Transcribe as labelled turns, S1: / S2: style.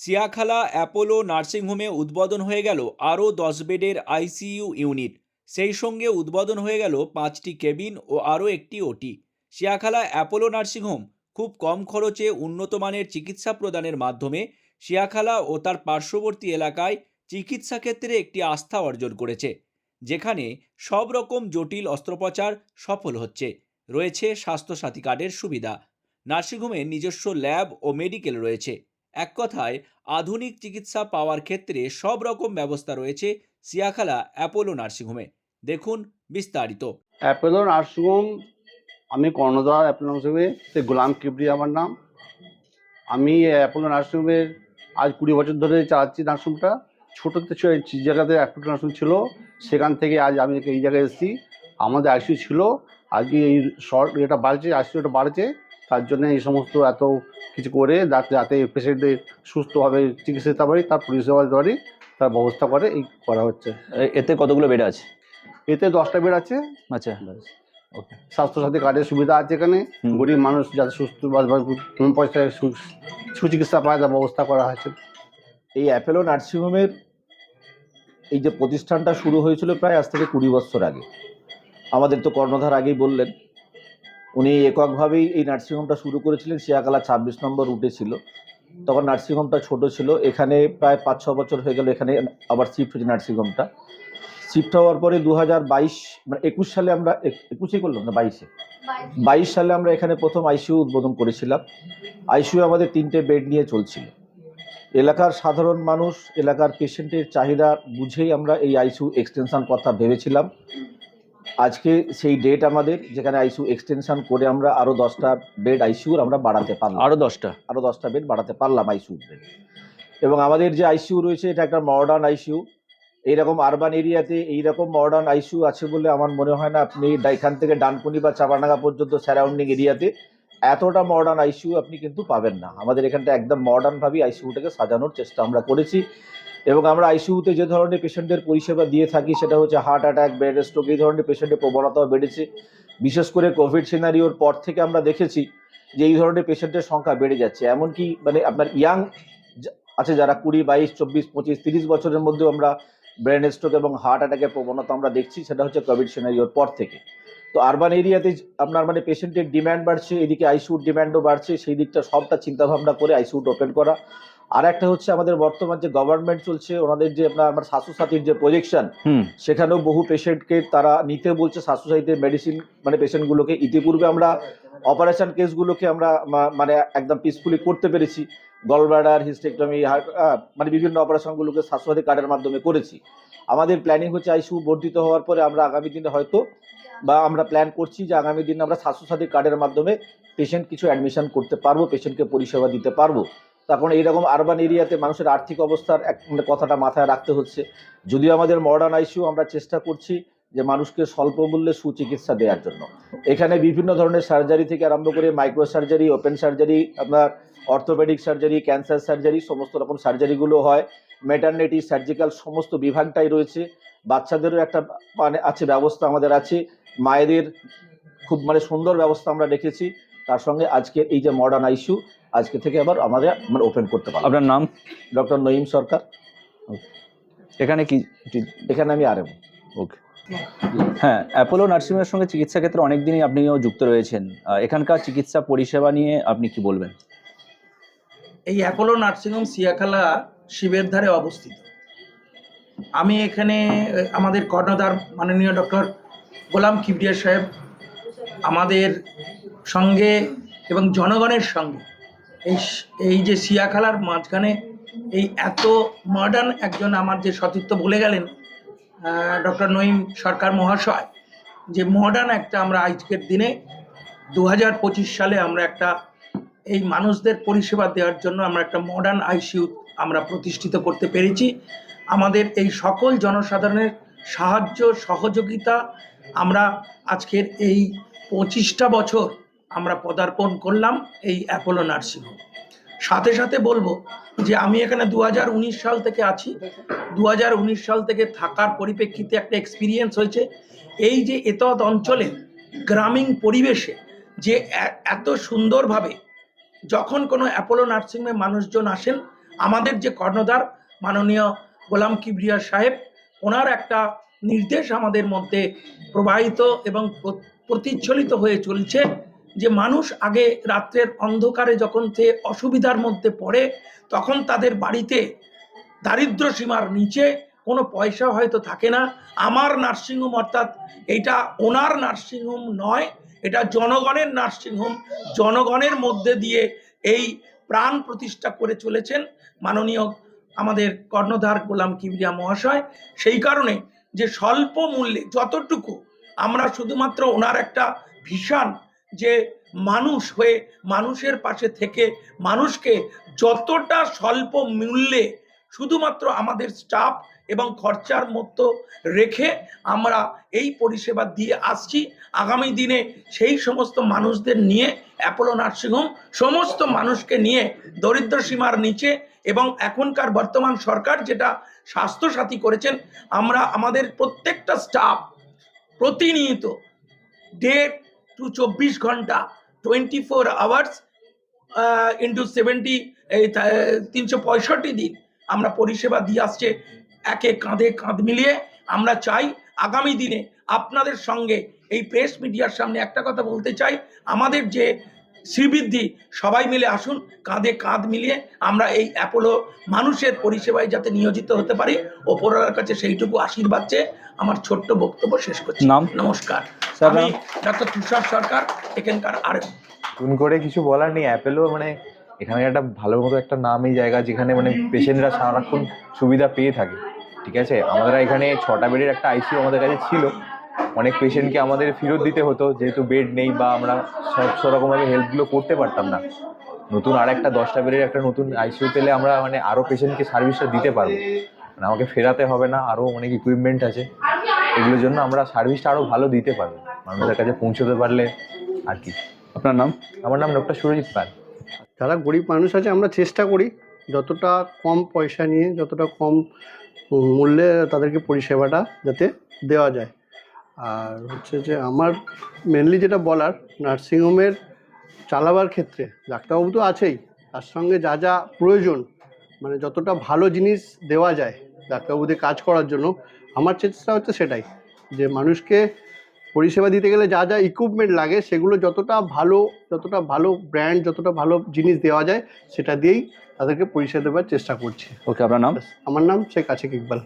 S1: Siakhala, Apollo নার্সিংহোমে উদ্বোধন হয়ে গেল আরও দশ বেডের আইসিইউ ইউনিট। সেই সঙ্গে উদ্বোধন হয়ে গেল পাঁচটি কেবিন ও আরও একটি ওটি। সিয়াখালা অ্যাপোলো নার্সিংহোম খুব কম খরচে উন্নত মানের চিকিৎসা প্রদানের মাধ্যমে সিয়াখালা ও তার পার্শ্ববর্তী এলাকায় চিকিৎসা ক্ষেত্রে একটি আস্থা অর্জন করেছে, যেখানে সব রকম জটিল অস্ত্রোপচার সফল হচ্ছে। রয়েছে স্বাস্থ্যসাথী কার্ডের সুবিধা। নার্সিংহোমে নিজস্ব ল্যাব ও মেডিকেল রয়েছে। এক কথায়, আধুনিক চিকিৎসা পাওয়ার ক্ষেত্রে সব রকম ব্যবস্থা রয়েছে সিয়াখালা অ্যাপোলো নার্সিংহোমে। দেখুন বিস্তারিত।
S2: অ্যাপোলো নার্সিংহোম, আমি কর্ণধার অ্যাপেলো নার্সিংহোমে গোলাম কিবরি আমার নাম। আমি অ্যাপোলো নার্সিংহোমের আজ কুড়ি বছর ধরে চালাচ্ছি নার্সিংহোমটা। ছোটোতে জায়গাতে অ্যাপোলো নার্সিং ছিল। সেখান থেকে আজ আমি এই জায়গায় এসেছি। আমাদের আইসিউ ছিল। আজকে এই শর্ট এটা বাড়ছে আইসিউটা বাড়ছে। তার জন্য এই সমস্ত এত কিছু করে যাতে যাতে পেশেন্টদের সুস্থভাবে চিকিৎসা দিতে পারি তার পরিষেবা দিতে পারি তার ব্যবস্থা করে এই করা হচ্ছে।
S3: এতে কতগুলো বেড আছে?
S2: এতে দশটা বেড আছে।
S3: আচ্ছা। ওকে।
S2: স্বাস্থ্যসাথী কার্ডের সুবিধা আছে এখানে। গরিব মানুষ যাতে সুস্থ কম পয়সায় সু- সুচিকিৎসা পায় তার ব্যবস্থা করা হয়েছে।
S4: এই অ্যাপেলো নার্সিংহোমের এই যে প্রতিষ্ঠানটা শুরু হয়েছিল প্রায় আজ থেকে কুড়ি বছর আগে। আমাদের তো কর্ণধার আগেই বললেন উনি এককভাবেই এই নার্সিংহোমটা শুরু করেছিলেন শিয়াকালা ছাব্বিশ নম্বর রুটে ছিল। তখন নার্সিংহোমটা ছোট ছিল, এখানে প্রায় পাঁচ ছ বছর হয়ে গেল এখানে আবার শিফট হয়েছে নার্সিংহোমটা। শিফট হওয়ার পরে দু বাইশ মানে একুশ সালে আমরা একুশে করলাম না, বাইশে? বাইশ সালে আমরা এখানে প্রথম আইসিউ উদ্বোধন করেছিলাম। আইসিইউ আমাদের তিনটে বেড নিয়ে চলছিল। এলাকার সাধারণ মানুষ, এলাকার পেশেন্টের চাহিদা বুঝেই আমরা এই আইসিউ এক্সটেনশন কথা ভেবেছিলাম। আজকে সেই ডেট আমাদের যেখানে আইসিউ এক্সটেনশন করে আমরা আরও দশটা বেড আইসিইউর আমরা বাড়াতে পারলাম।
S3: আরও দশটা?
S4: আরও দশটা বেড বাড়াতে পারলাম আইসিউ বেড এবং আমাদের যে আইসিইউ রয়েছে এটা একটা মডার্ন আইসিউ এইরকম আরবান এরিয়াতে এইরকম মডার্ন আইসিউ আছে বলে আমার মনে হয় না আপনি এখান থেকে ডানকুনি বা চাপানাগা পর্যন্ত সারাউন্ডিং এরিয়াতে এতটা মডার্ন আইসিউ আপনি কিন্তু পাবেন না। আমাদের এখানটা একদম মডার্নভাবেই আইসিইউটাকে সাজানোর চেষ্টা আমরা করেছি। এবং আমরা আইসিইউতে যে ধরনের পেশেন্টের পরিষেবা দিয়ে থাকি, সেটা হচ্ছে হার্ট অ্যাটাক ব্রেন স্ট্রোক এই ধরনের পেশেন্টের প্রবণতাও বেড়েছে। বিশেষ করে কোভিড সিনারিওর পর থেকে আমরা দেখেছি যে এই ধরনের পেশেন্টের সংখ্যা বেড়ে যাচ্ছে। এমনকি মানে আপনার ইয়াং আছে যারা কুড়ি, বাইশ, চব্বিশ, পঁচিশ, তিরিশ বছরের মধ্যেও আমরা ব্রেন স্ট্রোক এবং হার্ট অ্যাটাকের প্রবণতা আমরা দেখছি, সেটা হচ্ছে কোভিড সিনারিওর পর থেকে। তো আরবান এরিয়াতে আপনার মানে পেশেন্টের ডিম্যান্ড বাড়ছে, এদিকে আইসিউর ডিম্যান্ডও বাড়ছে, সেই দিকটা সবটা চিন্তাভাবনা করে আইসিউট ওপেন করা। আর একটা হচ্ছে আমাদের বর্তমান যে গভর্নমেন্ট চলছে ওনাদের যে আপনার আমার স্বাস্থ্যসাথীর যে প্রজেকশন সেখানেও বহু পেশেন্টকে তারা নিতে বলছে স্বাস্থ্যসাথীতে মেডিসিন মানে পেশেন্টগুলোকে ইতিপূর্বে আমরা অপারেশন কেসগুলোকে আমরা মানে একদম পিসফুলি করতে পেরেছি। গলব্লাডার হিস্টেক্টমি মানে বিভিন্ন অপারেশনগুলোকে স্বাস্থ্যসাথী কার্ডের মাধ্যমে করেছি। আমাদের প্ল্যানিং হচ্ছে আইসিউ বর্ধিত হওয়ার পরে আমরা আগামী দিনে হয়তো বা আমরা প্ল্যান করছি যে আগামী দিনে আমরা স্বাস্থ্যসাথী কার্ডের মাধ্যমে পেশেন্ট কিছু অ্যাডমিশন করতে পারব পেশেন্টকে পরিষেবা দিতে পারব। তখন এইরকম আরবান এরিয়াতে মানুষের আর্থিক অবস্থার এক মানে কথাটা মাথায় রাখতে হচ্ছে। যদিও আমাদের মডার্ন আইসিউ আমরা চেষ্টা করছি যে মানুষকে স্বল্প মূল্যে সুচিকিৎসা দেওয়ার জন্য। এখানে বিভিন্ন ধরনের সার্জারি থেকে আরম্ভ করে মাইক্রো সার্জারি ওপেন সার্জারি আপনার অর্থোপেডিক সার্জারি ক্যান্সার সার্জারি সমস্ত রকম সার্জারিগুলো হয়। মেটার্নিটি সার্জিক্যাল সমস্ত বিভাগটাই রয়েছে। বাচ্চাদেরও একটা মানে আছে ব্যবস্থা আমাদের আছে। মায়েদের খুব মানে সুন্দর ব্যবস্থা আমরা রেখেছি তার সঙ্গে আজকে এই যে মডার্ন আইসিউ আজকে থেকে আবার আমাদের মানে ওপেন করতে পারব
S3: আপনার নাম?
S4: ডক্টর নঈম সরকার।
S3: এখানে কি
S4: এখানে আমি আরএম
S3: ওকে হ্যাঁ অ্যাপোলো নার্সিংয়ের সঙ্গে চিকিৎসা ক্ষেত্রে অনেকদিনই আপনিও যুক্ত রয়েছেন। এখানকার চিকিৎসা পরিষেবা নিয়ে আপনি কি বলবেন?
S5: এই অ্যাপোলো নার্সিংহোম সিয়াখালা শিবের ধারে অবস্থিত। আমি এখানে আমাদের কর্ণধার মাননীয় ডক্টর গোলাম কিবরিয়া সাহেব আমাদের সঙ্গে এবং জনগণের সঙ্গে। এই এই যে সিয়াখালার মাঝখানে এই এত মডার্ন একজন আমার যে সতীর্থ বলে গেলেন ডক্টর নঈম সরকার মহাশয়, যে মডার্ন একটা আমরা আজকের দিনে দু হাজার পঁচিশ সালে আমরা একটা এই মানুষদের পরিষেবা দেওয়ার জন্য আমরা একটা মডার্ন আইসিইউ আমরা প্রতিষ্ঠিত করতে পেরেছি। আমাদের এই সকল জনসাধারণের সাহায্য, সহযোগিতা আমরা আজকের এই পঁচিশটা বছর আমরা পদার্পণ করলাম এই অ্যাপোলো নার্সিংহোম সাথে সাথে বলব যে আমি এখানে দু হাজার উনিশ সাল থেকে আছি। দু হাজার উনিশ সাল থেকে থাকার পরিপ্রেক্ষিতে একটা এক্সপিরিয়েন্স হয়েছে। এই যে এতদ অঞ্চলে গ্রামীণ পরিবেশে যে এত সুন্দরভাবে যখন কোনো অ্যাপোলো নার্সিংহোমে মানুষজন আসেন, আমাদের যে কর্ণধার মাননীয় গোলাম কিবরিয়া সাহেব, ওনার একটা নির্দেশ আমাদের মধ্যে প্রবাহিত এবং প্র- প্রতিচ্ছলিত হয়ে চলছে। যে মানুষ আগে রাত্রের অন্ধকারে যখন সে অসুবিধার মধ্যে পড়ে, তখন তাদের বাড়িতে দারিদ্র সীমার নিচে কোনো পয়সা হয়তো থাকে না। আমার নার্সিংহোম অর্থাৎ এটা ওনার নার্সিংহোম নয়, এটা জনগণের নার্সিংহোম। জনগণের মধ্যে দিয়ে এই প্রাণ প্রতিষ্ঠা করে চলেছেন মাননীয় আমাদের কর্ণধার গোলাম কিবরিয়া মহাশয়। সেই কারণে যে স্বল্প মূল্যে যতটুকু আমরা শুধুমাত্র ওনার একটা ভীষণ যে মানুষ হয়ে মানুষের পাশে থেকে মানুষকে যতটা স্বল্প মূল্যে শুধুমাত্র আমাদের স্টাফ এবং খরচার মতো রেখে আমরা এই পরিষেবা দিয়ে আসছি, আগামী দিনে সেই সমস্ত মানুষদের নিয়ে, অ্যাপোলো নার্সিংহোম সমস্ত মানুষকে নিয়ে দরিদ্র সীমার নিচে এবং এখনকার বর্তমান সরকার যেটা স্বাস্থ্যসাথী করেছেন, আমরা আমাদের প্রত্যেকটা স্টাফ প্রতিনিয়ত ডে টু চব্বিশ ঘণ্টা twenty four hours into seventy এই তিনশো পঁয়ষট্টি দিন আমরা পরিষেবা দিয়ে আসছে একে কাঁধে কাঁধ মিলিয়ে আমরা চাই আগামী দিনে আপনাদের সঙ্গে এই প্রেস মিডিয়ার সামনে একটা কথা বলতে চাই আমাদের যে শ্রীবৃদ্ধি সবাই মিলে আসুন কাঁধে কাঁধ মিলিয়ে আমরা এই অ্যাপোলো মানুষের পরিষেবায় যাতে নিয়োজিত হতে পারি ওপরওয়ালার কাছে সেইটুকু আশীর্বাদ চেয়ে আমার ছোট্ট বক্তব্য শেষ করছি
S3: নাম?
S5: নমস্কার আমি
S3: নাম?
S5: ডক্টর তুষার সরকার এখানকার আরেক
S6: নতুন করে কিছু বলার নেই অ্যাপেলো মানে এখানে একটা ভালো মতো একটা নামই জায়গা যেখানে মানে পেশেন্টরা সারাক্ষণ সুবিধা পেয়ে থাকে ঠিক আছে? আমাদের এখানে ছটা বেডের একটা আইসিইউ আমাদের কাছে ছিল অনেক পেশেন্টকে আমাদের ফেরত দিতে হতো যেহেতু বেড নেই বা আমরা সব সেরকমভাবে হেল্পগুলো করতে পারতাম না। নতুন আর একটা দশটা বেডের একটা নতুন আইসিইউ পেলে আমরা মানে আরও পেশেন্টকে সার্ভিসটা দিতে পারব। মানে আমাকে ফেরাতে হবে না আরও অনেক ইকুইপমেন্ট আছে এগুলোর জন্য আমরা সার্ভিসটা আরও ভালো দিতে পারব। মানুষের কাছে পৌঁছতে পারলে আর কি।
S3: আপনার নাম?
S6: আমার নাম ডক্টর সুরজিৎ পাল।
S7: যারা গরিব মানুষ আছে আমরা চেষ্টা করি যতটা কম পয়সা নিয়ে যতটা কম মূল্যে তাদেরকে পরিষেবাটা যাতে দেওয়া যায়। আর হচ্ছে যে আমার মেনলি যেটা বলার নার্সিংহোমের চালাবার ক্ষেত্রে ডাক্তারবাবু তো আছেই তার সঙ্গে যা যা প্রয়োজন মানে যতটা ভালো জিনিস দেওয়া যায় ডাক্তারবাবুদের কাজ করার জন্য আমার চেষ্টা হচ্ছে সেটাই যে মানুষকে পরিষেবা দিতে গেলে যা যা ইকুইপমেন্ট লাগে সেগুলো যতটা ভালো যতটা ভালো ব্র্যান্ড যতটা ভালো জিনিস দেওয়া যায় সেটা দিয়েই তাদেরকে পরিষেবা দেওয়ার চেষ্টা করছি।
S3: ওকে আপনার নাম?
S7: আমার নাম শেখ আশিক ইকবাল।